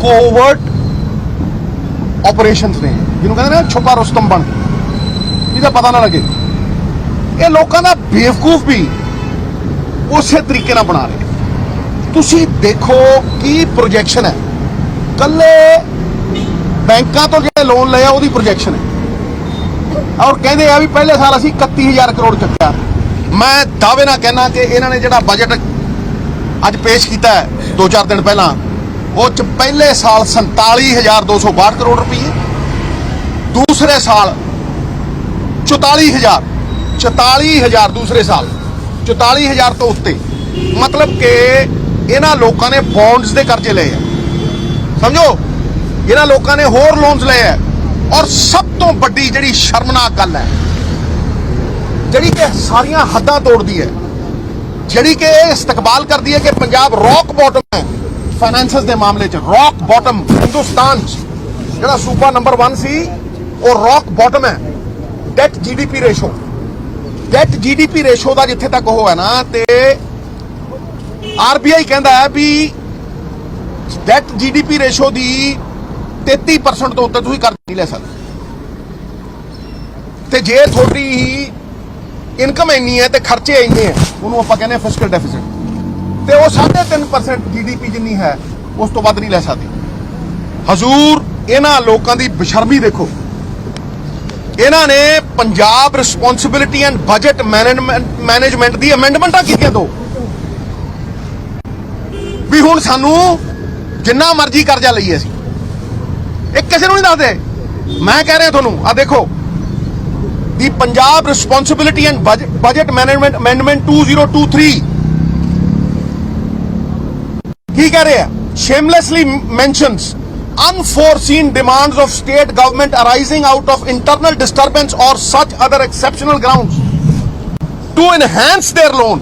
ਕੋਵਰਟ operations ਨੇ ਜਿਹਨੂੰ ਕਹਿੰਦੇ ਨੇ ਛੁਪਾ ਰੁਸਤਮ ਬਣ ਜਿਹਦਾ ਪਤਾ ਨਾ ਲੱਗੇ। ਇਹ ਲੋਕਾਂ ਦਾ ਬੇਵਕੂਫ ਵੀ ਉਸੇ ਤਰੀਕੇ ਨਾਲ ਬਣਾ ਰਹੇ। ਤੁਸੀਂ ਦੇਖੋ ਕੀ ਪ੍ਰੋਜੈਕਸ਼ਨ ਹੈ। ਕੱਲੇ ਬੈਂਕਾਂ ਤੋਂ ਜਿਹੜੇ ਲੋਨ ਲਏ ਆ ਉਹਦੀ ਪ੍ਰੋਜੈਕਸ਼ਨ ਹੈ। ਔਰ ਕਹਿੰਦੇ ਆ ਵੀ ਪਹਿਲੇ ਸਾਲ ਅਸੀਂ 31000 ਕਰੋੜ ਚੱਕਿਆ। ਮੈਂ ਦਾਅਵੇ ਨਾਲ ਕਹਿਣਾ ਕਿ ਇਹਨਾਂ ਨੇ ਜਿਹੜਾ ਬਜਟ ਅੱਜ ਪੇਸ਼ ਕੀਤਾ ਹੈ 2-4 ਦਿਨ ਪਹਿਲਾਂ ਉਹ ਚ ਪਹਿਲੇ ਸਾਲ 47262 ਕਰੋੜ ਰੁਪਏ ਦੂਸਰੇ ਸਾਲ 44000 44000 ਦੂਸਰੇ ਸਾਲ 44000 ਤੋਂ ਉੱਤੇ। ਮਤਲਬ ਕਿ ਇਹਨਾਂ ਲੋਕਾਂ ਨੇ ਬੌਂਡਸ ਦੇ ਕਰਜ਼ੇ ਲਏ ਆ। ਸਮਝੋ? ਇਹਨਾਂ ਲੋਕਾਂ ਨੇ ਹੋਰ ਲੋਨਸ ਲਏ ਆ। ਔਰ ਸਭ ਤੋਂ ਵੱਡੀ ਜਿਹੜੀ ਸ਼ਰਮਨਾਕ ਗੱਲ ਹੈ, ਜਿਹੜੀ ਕਿ ਸਾਰੀਆਂ ਹੱਦਾਂ ਤੋੜਦੀ ਹੈ, ਜਿਹੜੀ ਕਿ ਇਹ ਇਸਤਕਬਾਲ ਕਰਦੀ ਹੈ ਕਿ ਪੰਜਾਬ ਰੌਕ ਬਾਟਮ ਹੈ। ਫਾਈਨੈਂਸਸ ਦੇ ਮਾਮਲੇ 'ਚ ਰੌਕ ਬਾਟਮ ਹਿੰਦੁਸਤਾਨ 'ਚ। ਜਿਹੜਾ ਸੂਬਾ ਨੰਬਰ 1 ਸੀ, ਉਹ ਰੌਕ ਬਾਟਮ ਹੈ। Debt GDP ratio debt GDP ratio ਦਾ ਜਿੱਥੇ ਤੱਕ ਉਹ ਹੈ ਨਾ, ਤੇ ਆਰਬੀਆਈ ਕਹਿੰਦਾ ਹੈ ਵੀ ਡੈਟ ਜੀਡੀਪੀ ਰੇਸ਼ੋ ਦੀ 33% ਤੋਂ ਉੱਤੇ ਤੁਸੀਂ ਕਰਜ਼ਾ ਨਹੀਂ ਲੈ ਸਕਦੇ। ਤੇ ਜੇ ਤੁਹਾਡੀ ਇਨਕਮ ਇੰਨੀ ਹੈ ਤੇ ਖਰਚੇ ਇੰਨੇ ਹੈ, ਉਹਨੂੰ ਆਪਾਂ ਕਹਿੰਦੇ ਫਿਸਕਲ ਡੈਫਿਸਿਟ ਤੇ ਉਹ 3.5% ਜੀਡੀਪੀ ਜਿੰਨੀ ਹੈ, ਉਸ ਤੋਂ ਵੱਧ ਨਹੀਂ ਲੈ ਸਕਦੀ। ਹਜ਼ੂਰ, ਇਹਨਾਂ ਲੋਕਾਂ ਦੀ ਬਸ਼ਰਮੀ ਦੇਖੋ। ਇਹਨਾਂ ਨੇ Punjab responsibility and budget management ਦੀ ਅਮੈਂਡਮੈਂਟਾਂ ਕੀਤੀਆਂ ਦੋ। ਵੀ ਹੁਣ ਸਾਨੂੰ ਜਿੰਨਾ ਮਰਜ਼ੀ ਕਰਜ਼ਾ ਲਈਏ ਅਸੀਂ। ਇਹ ਕਿਸੇ ਨੂੰ ਨਹੀਂ ਦੱਸਦੇ। ਮੈਂ ਕਹਿ ਰਿਹਾ ਤੁਹਾਨੂੰ ਆ ਦੇਖੋ। ਦੀ Punjab responsibility and budget management amendment 2023 ਕੀ ਕਹਿ ਰਿਹਾ shamelessly mentions unforeseen demands of state government arising out of internal disturbance or such other exceptional grounds to enhance their loan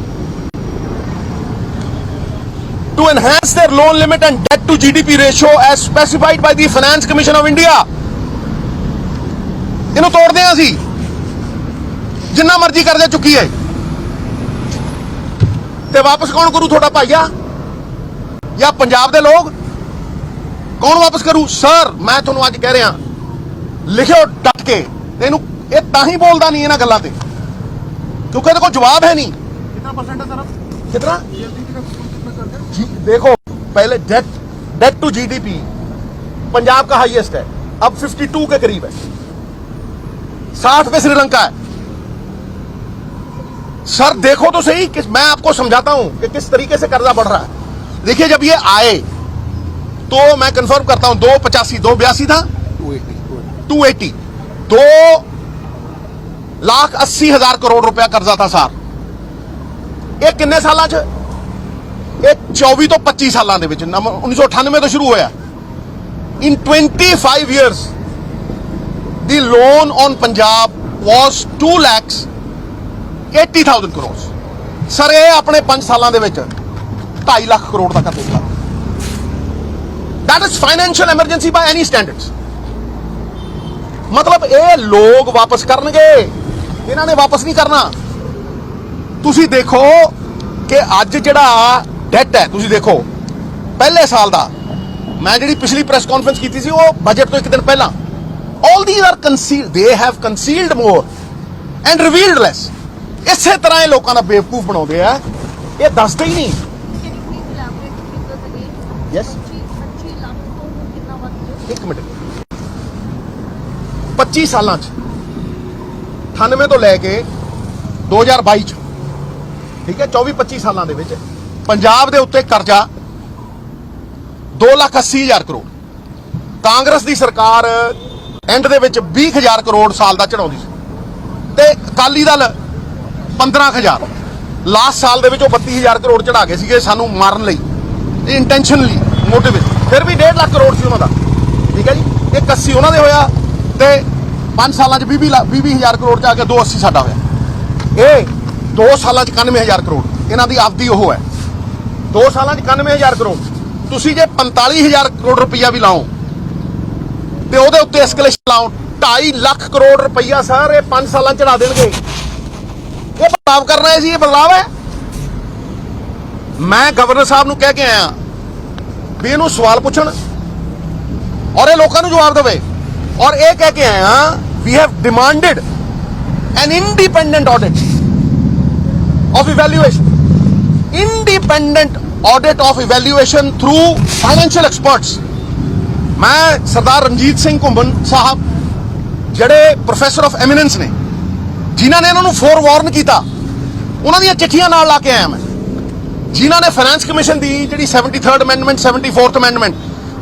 to enhance their loan limit and debt to GDP ratio as specified by the Finance Commission of India ਇਹਨੂੰ ਤੋੜਦੇ ਹਾਂ ਅਸੀਂ ਜਿੰਨਾ ਮਰਜ਼ੀ ਕਰਜ਼ਾ ਚੁੱਕੀਏ ਤੇ ਵਾਪਸ ਕੌਣ ਕਰੂ ਤੁਹਾਡਾ ਭਾਈਆ ਜਾਂ ਪੰਜਾਬ ਦੇ ਲੋਕ ਕੌਣ ਵਾਪਸ ਕਰੂ ਸਰ ਮੈਂ ਤੁਹਾਨੂੰ ਅੱਜ ਕਹਿ ਰਿਹਾ ਲਿਖਿਓ ਡਟ ਕੇ ਤੇ ਇਹਨੂੰ ਇਹ ਤਾਂ ਹੀ ਬੋਲਦਾ ਨਹੀਂ ਇਹਨਾਂ ਗੱਲਾਂ ਤੇ ਕਿਉਂਕਿ ਇਹਦੇ ਕੋਲ ਜਵਾਬ ਹੈ ਨਹੀਂ कितना परसेंट है सर अब कितना जीएसटी का कितना कर दिया जी, देखो पहले date date to GDP Punjab का हाईएस्ट है अब 52 के करीब है 60 पे श्रीलंका है सर देखो तो सही कि मैं आपको समझाता हूं कि किस तरीके से कर्जा बढ़ रहा है देखिए जब ये आए तो मैं कंफर्म करता हूं दो पचासी दो बयासी था टू एटी दो लाख अस्सी हजार करोड़ रुपया कर्जा था सर ਇਹ ਕਿੰਨੇ ਸਾਲਾਂ 'ਚ ਇਹ 24 ਤੋਂ 25 ਸਾਲਾਂ ਦੇ ਵਿੱਚ ਨਮ- 1998 ਤੋਂ ਸ਼ੁਰੂ ਹੋਇਆ in 25 years the loan on Punjab was 2 lakhs 80000 crore sir ਇਹ ਆਪਣੇ 5 ਸਾਲਾਂ ਦੇ ਵਿੱਚ 2.5 ਲੱਖ ਕਰੋੜ ਤੱਕ ਪਹੁੰਚਾ that is financial emergency by any standards ਮਤਲਬ ਇਹ ਲੋਕ ਵਾਪਸ ਕਰਨਗੇ। ਇਹਨਾਂ ਨੇ ਵਾਪਸ ਨਹੀਂ ਕਰਨਾ। ਤੁਸੀਂ ਦੇਖੋ ਕਿ ਅੱਜ ਜਿਹੜਾ ਡੈਟ ਹੈ, ਤੁਸੀਂ ਦੇਖੋ, ਪਹਿਲੇ ਸਾਲ ਦਾ, ਮੈਂ ਜਿਹੜੀ ਪਿਛਲੀ ਪ੍ਰੈਸ ਕਾਨਫਰੰਸ ਕੀਤੀ ਸੀ, ਉਹ ਬਜਟ ਤੋਂ ਇੱਕ ਦਿਨ ਪਹਿਲਾਂ। All these are concealed, they have concealed more and revealed less ਇਸੇ ਤਰ੍ਹਾਂ ਇਹ ਲੋਕਾਂ ਦਾ ਬੇਵਕੂਫ ਬਣਾਉਂਦੇ ਆ। ਇਹ ਦੱਸਦੇ ਹੀ ਨਹੀਂ। Again? 25 ਲੱਖ ਤੋਂ ਕਿੰਨਾ ਵੱਧ ਇੱਕ ਮਿੰਟ। 25 ਸਾਲਾਂ ਚ 98 ਤੋਂ ਲੈ ਕੇ 2022 ਚ, ਠੀਕ ਹੈ 24 25 ਸਾਲਾਂ ਦੇ ਵਿੱਚ ਪੰਜਾਬ ਦੇ ਉੱਤੇ ਕਰਜ਼ਾ 2 ਲੱਖ 80 ਹਜ਼ਾਰ ਕਰੋੜ। ਕਾਂਗਰਸ ਦੀ ਸਰਕਾਰ ਐਂਡ ਦੇ ਵਿੱਚ 20 ਹਜ਼ਾਰ ਕਰੋੜ ਸਾਲ ਦਾ ਚੜਾਉਂਦੀ ਸੀ। ਤੇ ਅਕਾਲੀ ਦਲ 15000 ਲਾਸਟ ਸਾਲ ਦੇ ਵਿੱਚ ਉਹ 32000 ਕਰੋੜ ਚੜਾ ਗਏ ਸੀਗੇ ਸਾਨੂੰ ਮਾਰਨ ਲਈ। ਇੰਟੈਂਸ਼ਨਲੀ ਮੋਟਿਵ ਫਿਰ ਵੀ 1.5 ਲੱਖ ਕਰੋੜ ਸੀ ਉਹਨਾਂ ਦਾ। ਠੀਕ ਹੈ ਜੀ? ਇੱਕ 80 ਉਹਨਾਂ ਦੇ ਹੋਇਆ ਤੇ 5 ਸਾਲਾਂ ਚ 20 ਲੱਖ 20000 ਕਰੋੜ ਚ ਆ ਕੇ 280 ਸਾਡਾ ਹੋਇਆ। ਇਹ 2 ਸਾਲਾਂ ਚ 91000 ਕਰੋੜ। ਇਹਨਾਂ ਦੀ ਆਪਦੀ ਉਹ ਹੈ। 2 ਸਾਲਾਂ ਚ 91000 ਕਰੋੜ। ਤੁਸੀਂ ਜੇ 45000 ਕਰੋੜ ਰੁਪਈਆ ਵੀ ਲਾਓ, ਤੇ ਉਹਦੇ ਉੱਤੇ ਐਸਕੇਲੇਸ਼ਨ ਲਾਓ 2.5 ਲੱਖ ਕਰੋੜ ਰੁਪਈਆ ਸਰ ਇਹ 5 ਸਾਲਾਂ ਚੜਾ ਦੇਣਗੇ। ਇਹ ਬਦਲਾਵ ਕਰਨਾ ਹੈ ਜੀ ਇਹ ਬਦਲਾਵ ਹੈ। ਮੈਂ ਗਵਰਨਰ ਸਾਹਿਬ ਨੂੰ ਕਹਿ ਕੇ ਆਇਆ ਵੀ ਇਹਨੂੰ ਸਵਾਲ ਪੁੱਛਣ ਔਰ ਇਹ ਲੋਕਾਂ ਨੂੰ ਜਵਾਬ ਦੇਵੇ। ਔਰ ਇਹ ਕਹਿ ਕੇ ਆਇਆ ਵੀ have demanded an independent audit of evaluation. Independent audit of evaluation through financial experts ਮੈਂ ਸਰਦਾਰ ਰਣਜੀਤ ਸਿੰਘ ਘੁੰਮਣ ਸਾਹਿਬ, ਜਿਹੜੇ ਪ੍ਰੋਫੈਸਰ ਆਫ ਐਮੀਨੈਂਸ ਨੇ, ਜਿਨ੍ਹਾਂ ਨੇ ਇਹਨਾਂ ਨੂੰ ਫੋਰ ਵਾਰਨ ਕੀਤਾ, ਉਹਨਾਂ ਦੀਆਂ ਚਿੱਠੀਆਂ ਨਾਲ ਲਾ ਕੇ ਆਇਆ ਮੈਂ। ਜਿਨ੍ਹਾਂ ਨੇ ਫਾਈਨੈਂਸ ਕਮਿਸ਼ਨ ਦੀ ਜਿਹੜੀ 73rd ਅਮੈਂਡਮੈਂਟ 74th ਅਮੈਂਡਮੈਂਟ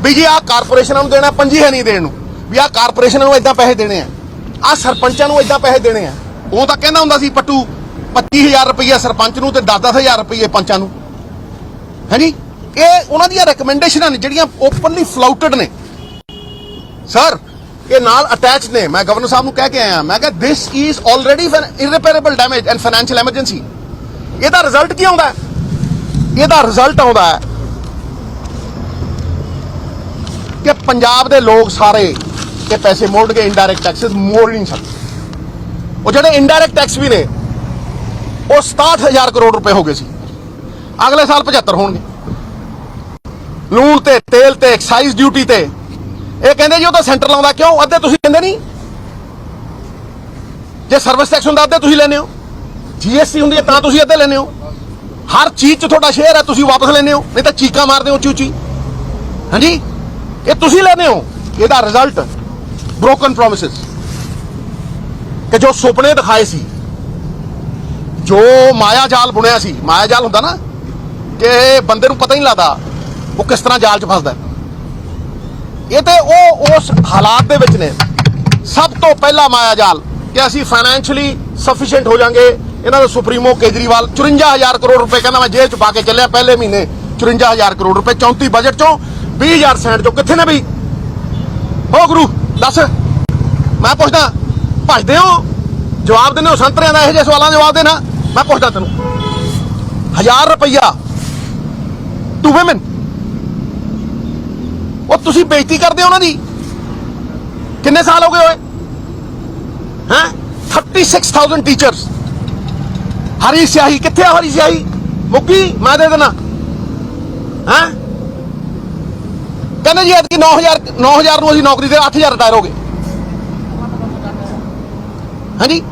ਵੀ ਜੀ ਆਹ ਕਾਰਪੋਰੇਸ਼ਨਾਂ ਨੂੰ ਦੇਣਾ, ਪੰਜੀ ਹੈ ਨਹੀਂ ਦੇਣ ਨੂੰ, ਵੀ ਆਹ ਕਾਰਪੋਰੇਸ਼ਨਾਂ ਨੂੰ ਇਦਾਂ ਪੈਸੇ ਦੇਣੇ ਆ, ਆਹ ਸਰਪੰਚਾਂ ਨੂੰ ਇਦਾਂ ਪੈਸੇ ਦੇਣੇ ਆ। ਉਹ ਤਾਂ ਕਹਿੰਦਾ ਹੁੰਦਾ ਸੀ, ਪੱਟੂ 25000 ਰੁਪਏ ਸਰਪੰਚ ਨੂੰ ਤੇ 10-10000 ਰੁਪਏ ਪੰਚਾਂ ਨੂੰ। ਹੈਂਜੀ ਇਹ ਉਹਨਾਂ ਦੀਆਂ ਰეკਮੈਂਡੇਸ਼ਨਾਂ ਨੇ, ਜਿਹੜੀਆਂ ਓਪਨਲੀ ਫਲਾਊਟਡ ਨੇ। ਸਰ ਇਹ ਨਾਲ ਅਟੈਚ ਨੇ। ਮੈਂ ਗਵਰਨਰ ਸਾਹਿਬ ਨੂੰ ਕਹਿ ਕੇ ਆਇਆ। ਮੈਂ ਕਿਹਾ this is already an damage and financial emergency ਇਹਦਾ ਰਿਜ਼ਲਟ ਕੀ ਆਉਂਦਾ? ਇਹਦਾ ਰਿਜ਼ਲਟ ਆਉਂਦਾ ਹੈ ਕਿ ਪੰਜਾਬ ਦੇ ਲੋਕ ਸਾਰੇ ਇਹ ਪੈਸੇ ਮੋੜ ਕੇ ਇਨਡਾਇਰੈਕਟ ਟੈਕਸਸ ਮੋੜ ਨਹੀਂ ਸਕਦੇ। ਉਹ ਜਿਹੜੇ ਇਨਡਾਇਰੈਕਟ ਟੈਕਸ ਵੀ ਨੇ, ਉਹ 67000 ਕਰੋੜ ਰੁਪਏ ਹੋ ਗਏ ਸੀ। ਅਗਲੇ ਸਾਲ 75 ਹੋਣਗੇ। ਲੂਣ ਤੇ ਤੇਲ ਤੇ ਐਕਸਾਈਜ਼ ਡਿਊਟੀ ਤੇ। ਇਹ ਕਹਿੰਦੇ ਜੀ ਉਹ ਤਾਂ ਸੈਂਟਰ ਲਾਉਂਦਾ, ਕਿਉਂ? ਅੱਧੇ ਤੁਸੀਂ ਕਹਿੰਦੇ ਨਹੀਂ। ਜੇ ਸਰਵਿਸ ਟੈਕਸ ਹੁੰਦਾ, ਅੱਧੇ ਤੁਸੀਂ ਲੈਨੇ ਹੋ। ਜੀਐਸਟੀ ਹੁੰਦੀ ਹੈ, ਤਾਂ ਤੁਸੀਂ ਅੱਧੇ ਲੈਨੇ ਹੋ। ਹਰ ਚੀਜ਼ 'ਚ ਤੁਹਾਡਾ ਸ਼ੇਅਰ ਹੈ, ਤੁਸੀਂ ਵਾਪਸ ਲੈਨੇ ਹੋ, ਨਹੀਂ ਤਾਂ ਚੀਕਾਂ ਮਾਰਦੇ ਹੋ ਉੱਚੀ ਉੱਚੀ ਹਾਂਜੀ? ਇਹ ਤੁਸੀਂ ਲੈਨੇ ਹੋ, ਇਹਦਾ ਰਿਜ਼ਲਟ ਬ੍ਰੋਕਨ ਪ੍ਰੋਮਿਸਸ ਕਿ ਜੋ ਸੁਪਨੇ ਦਿਖਾਏ ਸੀ, ਜੋ ਮਾਇਆ ਜਾਲ ਬੁਣਿਆ ਸੀ, ਮਾਇਆ ਜਾਲ ਹੁੰਦਾ ਨਾ, ਕਿ ਬੰਦੇ ਨੂੰ ਪਤਾ ਹੀ ਨਹੀਂ ਲੱਗਦਾ ਉਹ ਕਿਸ ਤਰ੍ਹਾਂ ਜਾਲ 'ਚ ਫਸਦਾ। ਇਹ ਤੇ ਉਹ ਉਸ ਹਾਲਾਤ ਦੇ ਵਿੱਚ ਨੇ। ਸਭ ਤੋਂ ਪਹਿਲਾ ਮਾਇਆ ਜਾਲ, ਕਿ ਅਸੀਂ ਫਾਈਨੈਂਸ਼ਲੀ ਸਫੀਸ਼ੀਐਂਟ ਹੋ ਜਾਾਂਗੇ ਇਹਨਾਂ ਦਾ ਸੁਪਰੀਮੋ ਕੇਜਰੀਵਾਲ 54000 ਕਰੋੜ ਰੁਪਏ ਕਹਿੰਦਾ ਮੈਂ ਜੇਲ੍ਹ 'ਚ ਪਾ ਕੇ ਚੱਲਿਆ, ਪਹਿਲੇ ਮਹੀਨੇ 54000 ਕਰੋੜ ਰੁਪਏ 34 ਬਜਟ 'ਚੋਂ 20000 ਸੈਂਟ 'ਚੋਂ ਕਿੱਥੇ ਨੇ ਬਈ? ਹੋ ਗੁਰੂ, ਦੱਸ। ਮੈਂ ਪੁੱਛਦਾ, ਭਜਦੇ ਹੋ? ਜਵਾਬ ਦਿੰਦੇ ਹੋ, ਸੰਤਰਿਆਂ ਦਾ ਇਹੋ ਜਿਹੇ ਸਵਾਲਾਂ ਦੇ ਜਵਾਬ ਦੇਣਾ। ਮੈਂ ਪੁੱਛਦਾ ਤੈਨੂੰ 1000 ਰੁਪਈਆ ਟੂ ਔਮਨ ਉਹ ਤੁਸੀਂ ਬੇਇੱਜ਼ਤੀ ਕਰਦੇ ਹੋ ਉਹਨਾਂ ਦੀ? ਕਿੰਨੇ ਸਾਲ ਹੋ ਗਏ ਹੋਏ? ਹੈ? 36000 ਟੀਚਰਸ ਹਰੀ ਸਿਆਹੀ, ਕਿੱਥੇ ਆ ਹਰੀ ਸਿਆਹੀ? ਮੁੱਕੀ ਮੈਂ ਦੇ ਦੇਣਾ। ਹੈ? ਕਹਿੰਦੇ ਜੀ ਐਤਕੀ 9000 9000 ਨੂੰ ਅਸੀਂ ਨੌਕਰੀ ਦੇ 8000 ਰਿਟਾਇਰ ਹੋ ਗਏ। ਹਾਂਜੀ?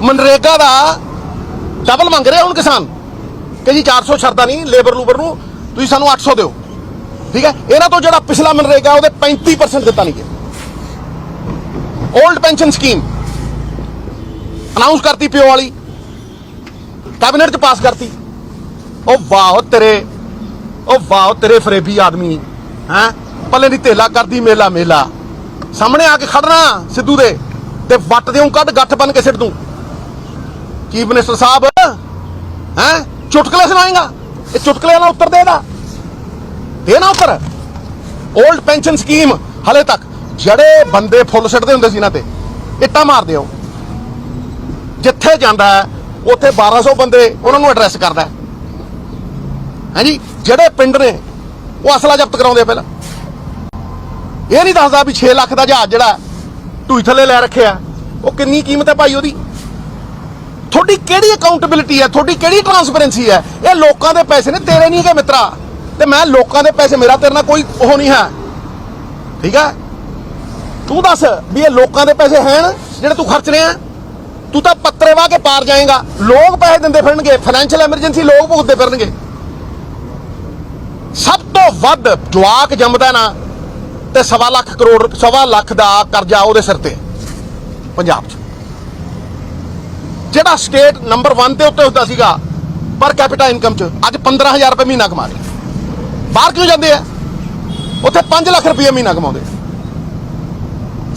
ਮਨਰੇਗਾ ਦਾ ਡਬਲ ਮੰਗ ਰਿਹਾ ਹੁਣ ਕਿਸਾਨ। ਕਿ ਜੀ 400 ਸ਼ਰਤਾਂ ਨਹੀਂ ਲੇਬਰ ਲੂਬਰ ਨੂੰ, ਤੁਸੀਂ ਸਾਨੂੰ 800 ਦਿਓ। ਠੀਕ ਹੈ? ਇਹਨਾਂ ਤੋਂ ਜਿਹੜਾ ਪਿਛਲਾ ਮਨਰੇਗਾ, ਉਹਦੇ 35% ਦਿੱਤਾ ਨਹੀਂ ਗਿਆ। 올ਡ ਪੈਨਸ਼ਨ ਸਕੀਮ ਅਨਾਉਂਸ ਕਰਤੀ ਪਿਓ ਵਾਲੀ। ਕੈਬਨਿਟ ਚ ਪਾਸ ਕਰਤੀ। ਉਹ ਵਾਹ ਤੇਰੇ ਉਹ ਵਾਹ ਤੇਰੇ ਫਰੇਬੀ ਆਦਮੀ, ਹੈ? ਪੱਲੇ ਦੀ ਧੇਲਾ ਕਰਦੀ ਮੇਲਾ ਮੇਲਾ। ਸਾਹਮਣੇ ਆ ਕੇ ਖੜਨਾ ਸਿੱਧੂ ਦੇ, ਤੇ ਵੱਟ ਦੇਉਂ ਕੱਢ ਗੱਠ ਬਨ ਕੇ ਸਿੱਟ ਦੂੰ। ਚੀਫ ਮਿਨਿਸਟਰ ਸਾਹਿਬ, ਹੈ? ਚੁਟਕਲੇ ਸੁਣਾਏਗਾ? ਇਹ ਚੁਟਕਲੇ ਨਾਲ ਉੱਤਰ ਦੇਦਾ ਦੇ ਨਾ ਉੱਤਰ। 올ਡ ਪੈਨਸ਼ਨ ਸਕੀਮ ਹਲੇ ਤੱਕ। ਜਿਹੜੇ ਬੰਦੇ ਫੁੱਲ ਸਿੱਟਦੇ ਹੁੰਦੇ ਸੀ ਇਹਨਾਂ ਤੇ, ਇੱਟਾਂ ਮਾਰਦੇ ਹੋ ਜਿੱਥੇ ਜਾਂਦਾ ਹੈ ਉੱਥੇ 1200 ਬੰਦੇ ਉਹਨਾਂ ਨੂੰ ਐਡਰੈਸ ਕਰਦਾ ਹੈ। ਹਾਂਜੀ? ਜਿਹੜੇ ਪਿੰਡ ਨੇ, ਉਹ ਅਸਲਾ ਜ਼ਬਤ ਕਰਾਉਂਦੇ ਆ ਪਹਿਲਾਂ। ਇਹ ਨਹੀਂ ਦੱਸਦਾ ਵੀ 6 ਲੱਖ ਦਾ ਜਹਾਜ਼ ਜਿਹੜਾ ਢੂਈ ਥੱਲੇ ਲੈ ਰੱਖਿਆ। ਉਹ ਕਿੰਨੀ ਕੀਮਤ ਹੈ ਭਾਈ ਉਹਦੀ? ਤੁਹਾਡੀ ਕਿਹੜੀ ਅਕਾਊਂਟੇਬਿਲਿਟੀ ਹੈ? ਤੁਹਾਡੀ ਕਿਹੜੀ ਟਰਾਂਸਪੇਰੈਂਸੀ ਹੈ? ਇਹ ਲੋਕਾਂ ਦੇ ਪੈਸੇ ਨੇ, ਤੇਰੇ ਨਹੀਂ ਹੈਗੇ ਮਿੱਤਰਾ। ਤੇ ਮੈਂ ਲੋਕਾਂ ਦੇ ਪੈਸੇ, ਮੇਰਾ ਤੇਰੇ ਨਾਲ ਕੋਈ ਉਹ ਨਹੀਂ ਹੈ। ਠੀਕ ਹੈ? ਤੂੰ ਦੱਸ ਵੀ ਇਹ ਲੋਕਾਂ ਦੇ ਪੈਸੇ ਹਨ ਜਿਹੜੇ ਤੂੰ ਖਰਚ ਰਿਹਾ ਤੂੰ ਤਾਂ ਪੱਤਰੇ ਵਾਹ ਕੇ ਪਾਰ ਜਾਏਗਾ। ਲੋਕ ਪੈਸੇ ਦਿੰਦੇ ਫਿਰਨਗੇ ਫਾਈਨੈਂਸ਼ੀਅਲ ਐਮਰਜੈਂਸੀ ਲੋਕ ਭੁਗਤਦੇ ਫਿਰਨਗੇ। ਸਭ ਤੋਂ ਵੱਧ ਜਵਾਕ ਜੰਮਦਾ ਨਾ ਤੇ ਸਵਾ ਲੱਖ ਕਰੋੜ, ਸਵਾ ਲੱਖ ਦਾ ਕਰਜ਼ਾ ਉਹਦੇ ਸਿਰ ਤੇ। ਪੰਜਾਬ 'ਚ। ਜਿਹੜਾ ਸਟੇਟ ਨੰਬਰ 1 ਤੇ ਉੱਤੇ ਹੁੰਦਾ ਸੀਗਾ ਪਰ ਕੈਪੀਟਾ ਇਨਕਮ 'ਚ, ਅੱਜ 15000 ਰੁਪਏ ਮਹੀਨਾ ਕਮਾ ਰਹੇ। ਬਾਹਰ ਕਿਉਂ ਜਾਂਦੇ ਆ? ਉੱਥੇ 5 ਲੱਖ ਰੁਪਏ ਮਹੀਨਾ ਕਮਾਉਂਦੇ।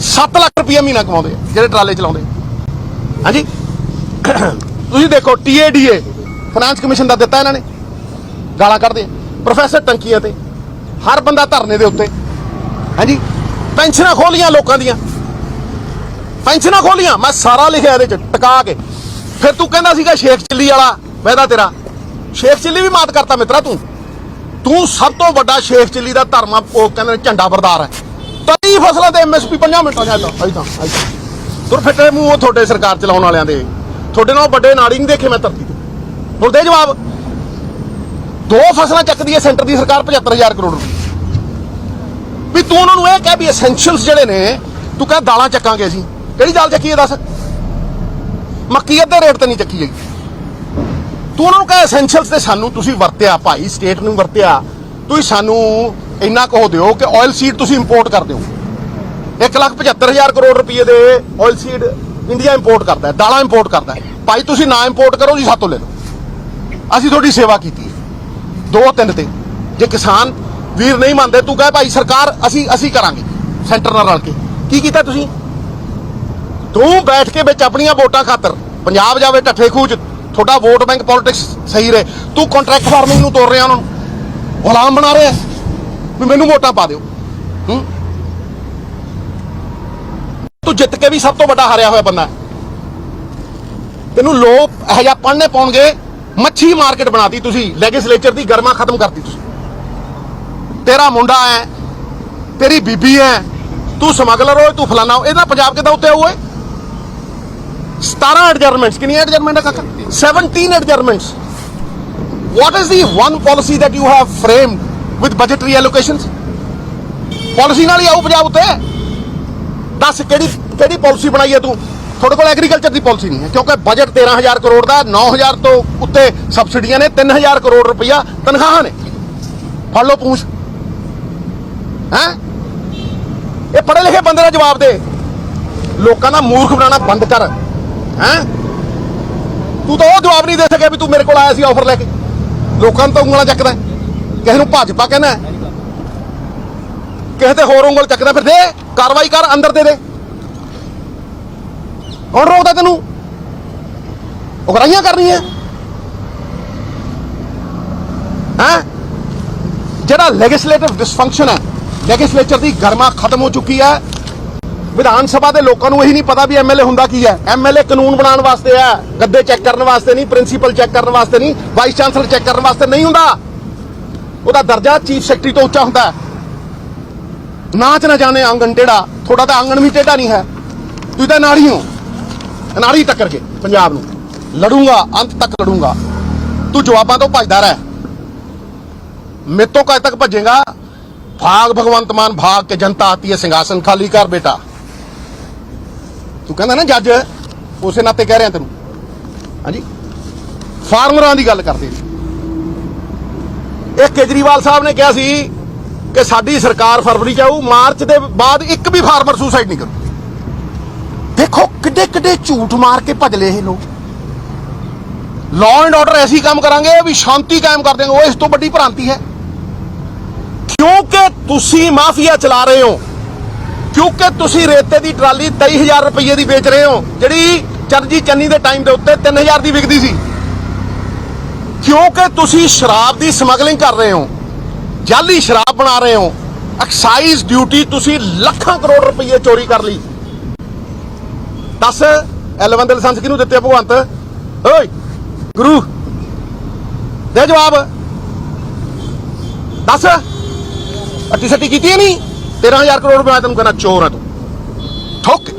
7 ਲੱਖ ਰੁਪਏ ਮਹੀਨਾ ਕਮਾਉਂਦੇ ਜਿਹੜੇ ਟਰਾਲੇ ਚਲਾਉਂਦੇ। ਹਾਂਜੀ। ਤੁਸੀਂ ਦੇਖੋ ਟੀਏਡੀਏ ਫਾਈਨਾਂਸ ਕਮਿਸ਼ਨ ਦਾ ਦਿੱਤਾ ਇਹਨਾਂ ਨੇ। ਗਾਲਾਂ ਕੱਢਦੇ ਪ੍ਰੋਫੈਸਰ ਟੰਕੀਆਂ ਤੇ। ਹਰ ਬੰਦਾ ਧਰਨੇ ਦੇ ਉੱਤੇ। ਹਾਂਜੀ। ਪੈਨਸ਼ਨਾਂ ਖੋਲੀਆਂ ਲੋਕਾਂ ਦੀਆਂ। ਪੈਨਸ਼ਨਾਂ ਖੋਲੀਆਂ। ਮੈਂ ਸਾਰਾ ਲਿਖਿਆ ਇਹਦੇ ਚ, ਟਕਾ ਕੇ। ਫਿਰ ਤੂੰ ਕਹਿੰਦਾ ਸੀਗਾ ਸ਼ੇਖ ਚਿੱਲੀ ਵਾਲਾ ਵਾਅਦਾ ਤੇਰਾ। ਸ਼ੇਖ ਚਿੱਲੀ ਵੀ ਮਾਤ ਕਰਤਾ ਮਿੱਤਰਾ ਤੂੰ। ਤੂੰ ਸਭ ਤੋਂ ਵੱਡਾ ਸ਼ੇਖ ਚਿੱਲੀ ਦਾ ਧਰਮਾ ਉਹ ਕਹਿੰਦੇ ਝੰਡਾ ਬਰਦਾਰ ਹੈ। ਤਈ ਫਸਲਾਂ ਤੇ ਐਮਐਸਪੀ 5 ਮਿੰਟਾਂ ਜਾਂਦਾ ਐਦਾਂ ਐਦਾਂ ਤੁਰ ਫਿੱਟੇ ਮੂੰਹ ਉਹ ਤੁਹਾਡੇ ਸਰਕਾਰ ਚਲਾਉਣ ਵਾਲਿਆਂ ਦੇ। ਤੁਹਾਡੇ ਨਾਲ ਵੱਡੇ ਨਾੜੀ ਨਹੀਂ ਦੇਖੇ ਮੈਂ ਧਰਤੀ ਤੇ। ਹੁਣ ਜਵਾਬ, ਦੋ ਫਸਲਾਂ ਚੱਕਦੀ ਹੈ, ਸੈਂਟਰ ਦੀ ਸਰਕਾਰ 75000 ਕਰੋੜ ਰੁਪਏ। ਵੀ ਤੂੰ ਉਹਨਾਂ ਨੂੰ ਇਹ ਕਹਿ ਵੀ ਐਸੈਂਸ਼ੀਅਲਸ ਜਿਹੜੇ ਨੇ, ਤੂੰ ਕਹਿ ਦਾਲਾਂ ਚੱਕਾਂਗੇ ਅਸੀਂ। ਕਿਹੜੀ ਦਾਲ ਚੱਕੀ ਹੈ ਦੱਸ? ਮੱਕੀ ਅੱਧੇ ਰੇਟ ਤੇ ਨਹੀਂ ਚੱਕੀ ਜਾਈ ਤੂੰ ਉਹਨਾਂ ਨੂੰ ਕਹੇ ਐਸੈਂਸ਼ੀਅਲਸ ਤੇ ਸਾਨੂੰ ਤੁਸੀਂ ਵਰਤਿਆ ਭਾਈ ਸਟੇਟ ਨੂੰ ਵਰਤਿਆ। ਤੁਸੀਂ ਸਾਨੂੰ ਇੰਨਾ ਕਹੋ ਦਿਓ ਕਿ ਆਇਲ ਸੀਡ ਤੁਸੀਂ ਇੰਪੋਰਟ ਕਰਦੇ ਹੋ 175000 ਕਰੋੜ ਰੁਪਏ ਦੇ ਆਇਲ ਸੀਡ ਇੰਡੀਆ ਇੰਪੋਰਟ ਕਰਦਾ ਹੈ, ਦਾਲਾਂ ਇੰਪੋਰਟ ਕਰਦਾ ਹੈ। ਭਾਈ, ਤੁਸੀਂ ਨਾ ਇੰਪੋਰਟ ਕਰੋ ਜੀ ਸਾਤੋਂ ਲੈ ਲਓ। ਅਸੀਂ ਤੁਹਾਡੀ ਸੇਵਾ ਕੀਤੀ ਦੋ ਤਿੰਨ ਤੇ। ਜੇ ਕਿਸਾਨ ਵੀਰ ਨਹੀਂ ਮੰਨਦੇ, ਤੂੰ ਕਹੇ, ਭਾਈ, ਸਰਕਾਰ, ਅਸੀਂ ਅਸੀਂ ਕਰਾਂਗੇ। ਸੈਂਟਰ ਨਾਲ ਰਲ ਕੇ। ਕੀ ਕੀਤਾ ਤੁਸੀਂ? ਤੂੰ ਬੈਠ ਕੇ ਵਿੱਚ ਆਪਣੀਆਂ ਵੋਟਾਂ ਖਾਤਰ, ਪੰਜਾਬ ਜਾਵੇ ਢੱਠੇ ਖੂਚ ਤੁਹਾਡਾ ਵੋਟ ਬੈਂਕ ਪੋਲਿਟਿਕਸ ਸਹੀ ਰਹੇ। ਤੂੰ ਕੰਟਰੈਕਟ ਫਾਰਮਿੰਗ ਨੂੰ ਤੋੜ ਰਿਹਾ ਉਹਨਾਂ ਨੂੰ। ਗੁਲਾਮ ਬਣਾ ਰਿਹਾ। ਵੀ ਮੈਨੂੰ ਵੋਟਾਂ ਪਾ ਦਿਓ। ਤੂੰ ਜਿੱਤ ਕੇ ਵੀ ਸਭ ਤੋਂ ਵੱਡਾ ਹਾਰਿਆ ਹੋਇਆ ਬੰਦਾ ਹੈ। ਤੈਨੂੰ ਲੋਕ ਇਹੋ ਜਿਹਾ ਪੜਨੇ ਪਾਉਣਗੇ, ਮੱਛੀ ਮਾਰਕੀਟ ਬਣਾਤੀ ਤੁਸੀਂ ਲੈਜਿਸਲੇਚਰ ਦੀ ਗਰਮਾ ਖਤਮ ਕਰਤੀ ਤੁਸੀਂ। ਤੇਰਾ ਮੁੰਡਾ ਹੈ, ਤੇਰੀ ਬੀਬੀ ਹੈ, ਤੂੰ ਸਮਗਲਰ ਹੋਏ ਤੂੰ ਫਲਾਣਾ ਹੋ ਇਹਦਾ ਪੰਜਾਬ ਕਿੱਦਾਂ ਉੱਤੇ ਆਊ ਓਏ? 17 ਐਡਜਰਮੈਂਟਸ ਕਿੰਨੀਆਂ ਐਡਜਰਮੈਂਟ ਹੈ ਕਾਕਾ? 17 adjournments what is the one policy that you have framed with budgetary allocations? Policy ਨਾਲ ਹੀ ਆਊ ਪੰਜਾਬ ਉੱਤੇ? ਦੱਸ ਕਿਹੜੀ ਕਿਹੜੀ ਪਾਲਿਸੀ ਬਣਾਈ ਹੈ ਤੂੰ? ਤੁਹਾਡੇ ਕੋਲ ਐਗਰੀਕਲਚਰ ਦੀ ਪਾਲਿਸੀ ਨਹੀਂ ਹੈ, ਕਿਉਂਕਿ ਬਜਟ 13000 ਕਰੋੜ ਦਾ 9000 ਤੋਂ ਉੱਤੇ ਸਬਸਿਡੀਆਂ ਨੇ 3000 ਕਰੋੜ ਰੁਪਈਆ ਤਨਖਾਹਾਂ ਨੇ। ਫੜ ਲਓ ਪੂਛ। ਹੈ? ਇਹ ਪੜ੍ਹੇ ਲਿਖੇ ਬੰਦੇ ਦਾ ਜਵਾਬ ਦੇ। ਲੋਕਾਂ ਦਾ ਮੂਰਖ ਬਣਾਉਣਾ ਬੰਦ ਕਰ। ਹੈ? ਤੂੰ ਤਾਂ ਉਹ ਜਵਾਬ ਨਹੀਂ ਦੇ ਸਕਿਆ ਵੀ ਤੂੰ ਮੇਰੇ ਕੋਲ ਆਇਆ ਸੀ ਆਫਰ ਲੈ ਕੇ। ਲੋਕਾਂ ਨੂੰ ਤਾਂ ਉਂਗਲਾਂ ਚੱਕਦਾ। ਕਿਸੇ ਨੂੰ ਭਾਜਪਾ ਕਹਿੰਦਾ ਕਿਸੇ ਤੇ ਹੋਰ ਉਂਗਲ ਚੱਕਦਾ ਫਿਰ ਦੇ ਕਾਰਵਾਈ ਕਰ, ਅੰਦਰ ਦੇ ਦੇ। ਕੌਣ ਰੋਕਦਾ ਤੈਨੂੰ? ਉਗਰਾਈਆਂ ਕਰਨੀਆਂ। ਹੈ? ਜਿਹੜਾ ਲੈਜਿਸਲੇਟਿਵ ਡਿਸਫੰਕਸ਼ਨ ਹੈ ਲੈਜਿਸਲੇਚਰ ਦੀ ਗਰਮਾ ਖਤਮ ਹੋ ਚੁੱਕੀ ਹੈ। ਵਿਧਾਨ ਸਭਾ ਦੇ ਲੋਕਾਂ ਨੂੰ ਇਹੀ ਨਹੀਂ ਪਤਾ ਵੀ ਐਮਐਲਏ ਹੁੰਦਾ ਕੀ ਹੈ। ਐਮਐਲਏ ਕਾਨੂੰਨ ਬਣਾਉਣ ਵਾਸਤੇ ਹੈ, ਗੱਦੇ ਚੈੱਕ ਕਰਨ ਵਾਸਤੇ ਨਹੀਂ ਪ੍ਰਿੰਸੀਪਲ ਚੈੱਕ ਕਰਨ ਵਾਸਤੇ ਨਹੀਂ ਵਾਈਸ ਚਾਂਸਲਰ ਚੈੱਕ ਕਰਨ ਵਾਸਤੇ ਨਹੀਂ ਹੁੰਦਾ। ਉਹਦਾ ਦਰਜਾ ਚੀਫ ਸੈਕਟਰੀ ਤੋਂ ਉੱਚਾ ਹੁੰਦਾ ਹੈ। ਨਾਚ ਨਾ ਜਾਣੇ ਆਂਗਣ ਟੇੜਾ ਥੋੜਾ ਤਾਂ ਆਂਗਣ ਵੀ ਟੇਢਾ ਨਹੀਂ ਹੈ। ਤੁਸੀਂ ਤਾਂ ਨਾੜੀ ਹੋ। ਨਾੜੀ ਟੱਕਰ ਕੇ, ਪੰਜਾਬ ਨੂੰ। ਲੜੂੰਗਾ, ਅੰਤ ਤੱਕ ਲੜੂੰਗਾ। ਤੂੰ ਜਵਾਬਾਂ ਤੋਂ ਭੱਜਦਾ ਰਹਿ। ਮੇਰੇ ਕਦ ਤੱਕ ਭੱਜੇਗਾ? ਭਾਗ ਭਗਵੰਤ ਮਾਨ, ਭਾਗ ਕੇ ਜਨਤਾ ਆਤੀ ਹੈ, ਸਿੰਘਾਸਨ ਖਾਲੀ ਕਰ ਬੇਟਾ। ਤੂੰ ਕਹਿੰਦਾ ਨਾ, ਜੱਜ, ਉਸੇ ਨਾਤੇ ਕਹਿ ਰਿਹਾ ਤੈਨੂੰ। ਹਾਂਜੀ। ਫਾਰਮਰਾਂ ਦੀ ਗੱਲ ਕਰਦੇ ਇਹ ਕੇਜਰੀਵਾਲ ਸਾਹਿਬ ਨੇ ਕਿਹਾ ਸੀ ਕਿ ਸਾਡੀ ਸਰਕਾਰ ਫਰਵਰੀ ਚ ਆਊ ਮਾਰਚ ਦੇ ਬਾਅਦ ਇੱਕ ਵੀ ਫਾਰਮਰ ਸੁਸਾਈਡ ਨਹੀਂ ਕਰੂ ਦੇਖੋ ਕਿੱਡੇ ਕਿੱਡੇ ਝੂਠ ਮਾਰ ਕੇ ਭੱਜ ਲਏ ਇਹ ਲੋਕ। ਲਾਅ ਐਂਡ ਆਰਡਰ ਐਸੀ ਕੰਮ ਕਰਾਂਗੇ ਵੀ ਸ਼ਾਂਤੀ ਕਾਇਮ ਕਰ ਦੇਂਗੇ ਉਹ ਇਸ ਤੋਂ ਵੱਡੀ ਭ੍ਰਾਂਤੀ ਹੈ। ਕਿਉਂਕਿ ਤੁਸੀਂ ਮਾਫੀਆ ਚਲਾ ਰਹੇ ਹੋ, ਕਿਉਂਕਿ ਤੁਸੀਂ ਰੇਤੇ ਦੀ ਟਰਾਲੀ 23000 ਰੁਪਏ ਦੀ ਵੇਚ ਰਹੇ ਹੋ, ਜਿਹੜੀ ਚਰਜੀ ਚੰਨੀ ਦੇ ਟਾਈਮ ਦੇ ਉੱਤੇ 3000 ਦੀ ਵਿਕਦੀ ਸੀ। ਕਿਉਂਕਿ ਤੁਸੀਂ ਸ਼ਰਾਬ ਦੀ ਸਮਗਲਿੰਗ ਕਰ ਰਹੇ ਹੋ ਜਾਲੀ ਸ਼ਰਾਬ ਬਣਾ ਰਹੇ ਹੋ। ਐਕਸਾਈਜ਼ ਡਿਊਟੀ ਤੁਸੀਂ ਲੱਖਾਂ ਕਰੋੜ ਰੁਪਏ ਚੋਰੀ ਕਰ ਲਈ। ਦੱਸ L1 ਦੇ ਲਾਇਸੈਂਸ ਕਿਹਨੂੰ ਦਿੱਤੇ ਭਗਵੰਤ? ਓਏ, ਗੁਰੂ, ਦੇ ਜਵਾਬ। ਦੱਸ, ਅੱਟੀ ਸੱਟੀ ਕੀਤੀ ਹੈ ਨਹੀਂ 13000 ਕਰੋੜ ਰੁਪਏ ਮੈਂ ਤੈਨੂੰ ਕਹਿੰਦਾ ਚੋਰ ਹੈ ਤੂੰ। ਠੋਕ।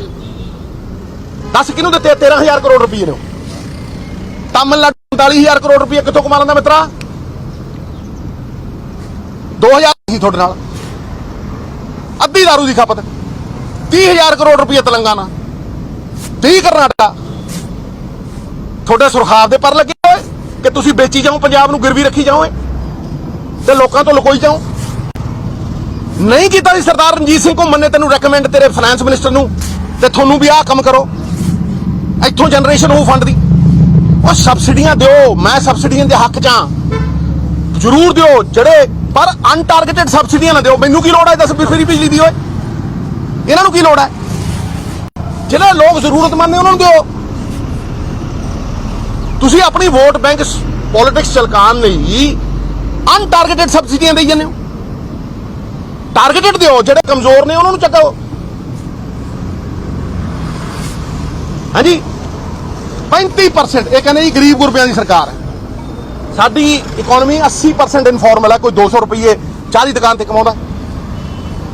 ਦੱਸ, ਕਿਹਨੂੰ ਦਿੱਤੇ ਆ 13000 ਕਰੋੜ ਰੁਪਏ ਨੇ? ਉਹ? ਤਾਮਿਲਨਾਡੂ 49000 ਕਰੋੜ ਰੁਪਏ ਕਿੱਥੋਂ ਕਮਾ ਲੈਂਦਾ ਮਿੱਤਰਾ? 2000 ਸੀ ਤੁਹਾਡੇ ਨਾਲ। ਅੱਧੀ ਦਾਰੂ ਦੀ ਖਪਤ। 30000 ਕਰੋੜ ਰੁਪਏ ਤੇਲੰਗਾਨਾ। 30 ਕਰਨਾਟਕਾ। ਤੁਹਾਡੇ ਸੁਰਖਾਬ ਦੇ ਪਰ ਲੱਗੇ ਹੋਏ ਕਿ ਤੁਸੀਂ ਵੇਚੀ ਜਾਓ, ਪੰਜਾਬ ਨੂੰ ਗਿਰਵੀ ਰੱਖੀ ਜਾਓ ਤੇ ਲੋਕਾਂ ਤੋਂ ਲੁਕੋਈ ਜਾਓ। ਨਹੀਂ ਕੀਤਾ ਸੀ ਸਰਦਾਰ ਰਣਜੀਤ ਸਿੰਘ ਘੁੰਮਣ ਨੇ ਤੈਨੂੰ ਰეკਮੈਂਡ ਤੇਰੇ ਫਾਈਨੈਂਸ ਮਿਨਿਸਟਰ ਨੂੰ, ਤੇ ਤੁਹਾਨੂੰ ਵੀ ਆਹ ਕੰਮ ਕਰੋ। ਇੱਥੋਂ ਜਨਰੇਸ਼ਨ ਉਹ ਫੰਡ ਦੀ। ਉਹ ਸਬਸਿਡੀਆਂ ਦਿਓ, ਮੈਂ ਸਬਸਿਡੀਆਂ ਦੇ ਹੱਕ 'ਚ ਹਾਂ। ਜ਼ਰੂਰ ਦਿਓ, ਜਿਹੜੇ ਪਰ ਅਨਟਾਰਗੇਟਡ ਸਬਸਿਡੀਆਂ ਨਾ ਦਿਓ। ਮੈਨੂੰ ਕੀ ਲੋੜ ਹੈ ਦੱਸ ਫਰੀ ਬਿਜਲੀ ਦੀ ਓਏ? ਇਹਨਾਂ ਨੂੰ ਕੀ ਲੋੜ ਹੈ? ਜਿਹੜੇ ਲੋਕ ਜ਼ਰੂਰਤਮੰਦ ਨੇ ਉਹਨਾਂ ਨੂੰ ਦਿਓ। ਤੁਸੀਂ ਆਪਣੀ ਵੋਟ ਬੈਂਕ ਪੋਲਿਟਿਕਸ ਚਲਕਾਉਣ ਲਈ ਅਨਟਾਰਗੇਟਡ ਸਬਸਿਡੀਆਂ ਦੇਈ ਜਾਂਦੇ ਹੋ। ਟਾਰਗੇਟਡ ਦਿਓ, ਜਿਹੜੇ ਕਮਜ਼ੋਰ ਨੇ ਉਹਨਾਂ ਨੂੰ ਚੱਕੋ। ਹਾਂਜੀ? 35% ਇਹ ਕਹਿੰਦੇ ਜੀ ਗਰੀਬ ਗੁਰਬਿਆਂ ਦੀ ਸਰਕਾਰ ਹੈ। ਸਾਡੀ ਇਕਨੋਮੀ 80% ਇਨਫਾਰਮਲ ਹੈ, ਕੋਈ 200 ਰੁਪਏ ਚਾਹ ਦੀ ਦੁਕਾਨ ਤੇ ਕਮਾਉਂਦਾ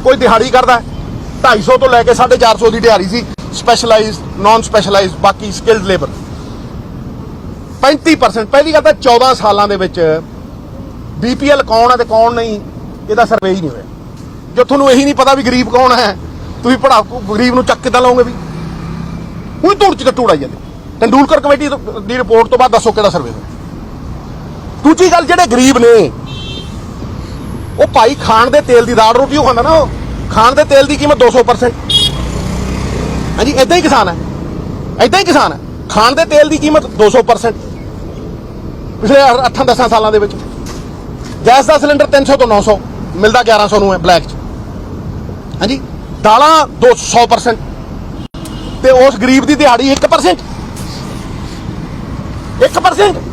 ਕੋਈ ਦਿਹਾੜੀ ਕਰਦਾ 250 ਤੋਂ ਲੈ ਕੇ 450 ਦੀ ਦਿਹਾੜੀ ਸੀ ਸਪੈਸ਼ਲਾਈਜ਼ਡ ਨਾਨ ਸਪੈਸ਼ਲਾਈਜ਼ਡ ਬਾਕੀ ਸਕਿਲਡ ਲੇਬਰ 35% ਪਹਿਲੀ ਗੱਲ ਤਾਂ 14 ਸਾਲਾਂ ਦੇ ਵਿੱਚ ਬੀਪੀਐਲ ਕੌਣ ਹੈ ਤੇ ਕੌਣ ਨਹੀਂ, ਇਹਦਾ ਸਰਵੇ ਹੀ ਨਹੀਂ ਹੋਇਆ। ਜੋ ਤੁਹਾਨੂੰ ਇਹੀ ਨਹੀਂ ਪਤਾ ਵੀ ਗਰੀਬ ਕੌਣ ਹੈ, ਤੁਸੀਂ ਪੜਾਕੂ ਗਰੀਬ ਨੂੰ ਚੱਕ ਕਿੱਦਾਂ ਲਾਓਗੇ ਵੀ? ਉਹੀ ਧੂੜ ਚ ਟੂੜਾਈ ਜਾਂਦੇ। ਟੰਡੂਲਕਰ ਕਮੇਟੀ ਦੀ ਰਿਪੋਰਟ ਤੋਂ ਬਾਅਦ ਦੱਸੋ ਕਿਹੜਾ ਸਰਵੇ ਹੋਇਆ। ਦੂਜੀ ਗੱਲ ਜਿਹੜੇ ਗਰੀਬ ਨੇ, ਉਹ ਭਾਈ ਖਾਣ ਦੇ ਤੇਲ ਦੀ ਦਾਲ ਰੋਟੀ ਉਹ ਖਾਂਦਾ ਨਾ ਉਹ। ਖਾਣ ਦੇ ਤੇਲ ਦੀ ਕੀਮਤ 200% ਹਾਂਜੀ ਇਦਾਂ ਹੀ ਕਿਸਾਨ ਹੈ। ਇਦਾਂ ਹੀ ਕਿਸਾਨ ਹੈ। ਖਾਣ ਦੇ ਤੇਲ ਦੀ ਕੀਮਤ 200% ਪਿਛਲੇ 8-10 ਸਾਲਾਂ ਦੇ ਵਿੱਚ। ਗੈਸ ਦਾ ਸਿਲੰਡਰ 300 ਤੋਂ 900 ਮਿਲਦਾ 1100 ਨੂੰ ਹੈ ਬਲੈਕ 'ਚ। ਹਾਂਜੀ, ਦਾਲਾਂ 200% ਤੇ ਉਸ ਗਰੀਬ ਦੀ ਦਿਹਾੜੀ 1% 1%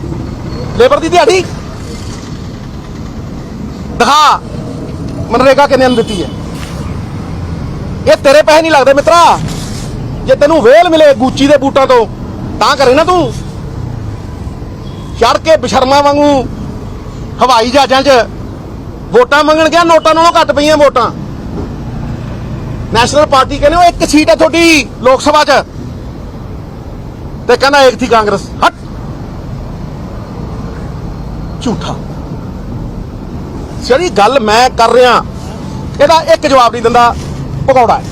ਲੇਬਰ ਦੀ ਦਿਹਾੜੀ? ਦਿਖਾ। ਮਨਰੇਗਾ ਕਿੰਨੇ ਨੂੰ ਦਿੱਤੀ ਹੈ? ਇਹ ਤੇਰੇ ਪੈਸੇ ਨਹੀਂ ਲੱਗਦੇ ਮਿੱਤਰਾ। ਜੇ ਤੈਨੂੰ ਵੇਲ ਮਿਲੇ ਗੂਚੀ ਦੇ ਬੂਟਾਂ ਤੋਂ, ਤਾਂ ਕਰੇ ਨਾ ਤੂੰ। ਚੜ ਕੇ ਬਸ਼ਰਮਾ ਵਾਂਗੂ ਹਵਾਈ ਜਹਾਜ਼ਾਂ 'ਚ ਵੋਟਾਂ ਮੰਗਣ ਗਿਆ, ਨੋਟਾਂ ਨਾਲੋਂ ਘੱਟ ਪਈਆਂ ਵੋਟਾਂ। ਨੈਸ਼ਨਲ ਪਾਰਟੀ ਕਹਿੰਦੇ, ਉਹ ਇੱਕ ਸੀਟ ਹੈ ਤੁਹਾਡੀ ਲੋਕ ਸਭਾ 'ਚ। ਤੇ ਕਹਿੰਦਾ, ਇੱਕ ਥੀ ਕਾਂਗਰਸ। ਹਟ। ਝੂਠਾ। ਜਿਹੜੀ ਗੱਲ ਮੈਂ ਕਰ ਰਿਹਾ, ਇਹਦਾ ਇੱਕ ਜਵਾਬ ਨਹੀਂ ਦਿੰਦਾ, ਭਗੌੜਾ ਹੈ।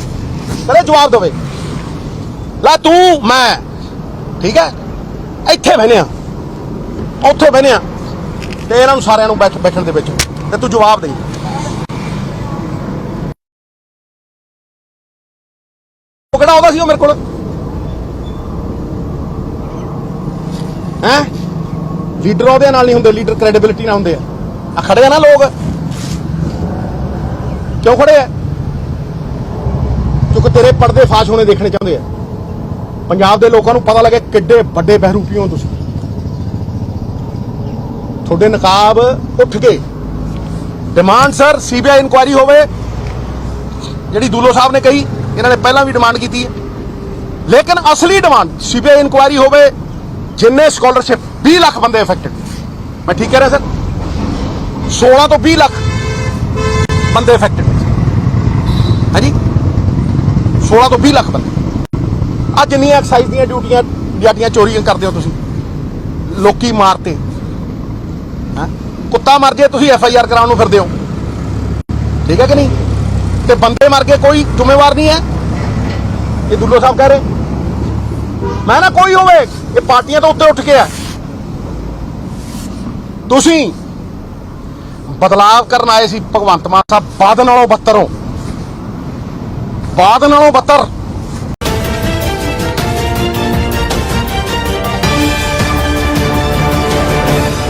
ਕਹਿੰਦੇ ਜਵਾਬ ਦੇਵੇ। ਲੈ ਤੂੰ, ਮੈਂ। ਠੀਕ ਹੈ? ਇੱਥੇ ਬਹਿਨੇ ਆ। ਉੱਥੇ ਬਹਿਨੇ ਆ। ਤੇ ਇਹਨਾਂ ਨੂੰ ਸਾਰਿਆਂ ਨੂੰ ਬੈਠ ਬੈਠਣ ਦੇ ਵਿੱਚ। ਤੇ ਤੂੰ ਜਵਾਬ ਦੇ। ਉਹ ਕਿਹੜਾ ਆਉਂਦਾ ਸੀ ਉਹ ਮੇਰੇ ਕੋਲ? ਹੈ? ਲੀਡਰ ਉਹਦੇ ਨਾਲ ਨਹੀਂ ਹੁੰਦੇ ਲੀਡਰ ਕ੍ਰੈਡੀਬਿਲਿਟੀ ਨਾਲ ਹੁੰਦੇ ਆ। ਆ ਖੜੇ ਆ ਨਾ ਲੋਕ। ਕਿਉਂ ਖੜੇ ਆ? ਕਿਉਂਕਿ ਤੇਰੇ ਪਰਦੇ ਫਾਸ਼ ਹੋਣੇ ਦੇਖਣੇ ਚਾਹੁੰਦੇ ਆ। ਪੰਜਾਬ ਦੇ ਲੋਕਾਂ ਨੂੰ ਪਤਾ ਲੱਗੇ ਕਿੱਡੇ ਵੱਡੇ ਬਹਿਰੂਪੀ ਹੋ ਤੁਸੀਂ। ਤੁਹਾਡੇ ਨਕਾਬ ਉੱਠ ਗਏ। ਡਿਮਾਂਡ ਸਰ ਸੀਬੀਆਈ ਇਨਕੁਆਇਰੀ ਹੋਵੇ। ਜਿਹੜੀ ਦੂਲੋ ਸਾਹਿਬ ਨੇ ਕਹੀ, ਇਹਨਾਂ ਨੇ ਪਹਿਲਾਂ ਵੀ ਡਿਮਾਂਡ ਕੀਤੀ ਹੈ। ਲੇਕਿਨ ਅਸਲੀ ਡਿਮਾਂਡ ਸੀਬੀਆਈ ਇਨਕੁਆਇਰੀ ਹੋਵੇ, ਜਿੰਨੇ ਸਕਾਲਰਸ਼ਿਪ 20 ਲੱਖ ਬੰਦੇ ਅਫੈਕਟਡ ਮੈਂ ਠੀਕ ਕਹਿ ਰਿਹਾ ਸਰ 16 ਤੋਂ 20 ਲੱਖ ਬੰਦੇ ਅਫੈਕਟਡ ਹਾਂਜੀ? 16 ਤੋਂ 20 ਲੱਖ ਬੰਦੇ। ਆ ਜਿੰਨੀਆਂ ਐਕਸਾਈਜ਼ ਦੀਆਂ ਡਿਊਟੀਆਂ ਡਿਊਟੀਆਂ ਚੋਰੀਆਂ ਕਰਦੇ ਹੋ ਤੁਸੀਂ, ਲੋਕੀ ਮਾਰਤੇ। ਹੈਂ? ਕੁੱਤਾ ਮਰ ਜੇ, ਤੁਸੀਂ ਐਫ ਆਈ ਆਰ ਕਰਾਉਣ ਨੂੰ ਫਿਰਦੇ ਹੋ। ਠੀਕ ਹੈ ਕਿ ਨਹੀਂ? ਤੇ ਬੰਦੇ ਮਰ ਕੇ ਕੋਈ ਜ਼ਿੰਮੇਵਾਰ ਨਹੀਂ ਹੈ। ਇਹ ਦੁੱਲੋ ਸਾਹਿਬ ਕਹਿ ਰਹੇ। ਮੈਂ ਨਾ ਕੋਈ ਹੋਵੇ, ਇਹ ਪਾਰਟੀਆਂ ਤੋਂ ਉੱਤੇ ਉੱਠ ਕੇ ਆ ਤੁਸੀਂ ਬਦਲਾਵ ਕਰਨ ਆਏ ਸੀ ਭਗਵੰਤ ਮਾਨ ਸਾਹਿਬ ਬਾਦ ਨਾਲੋਂ ਬੱਤਰ ਹੋ। ਬਾਦ ਨਾਲੋਂ ਬੱਤਰ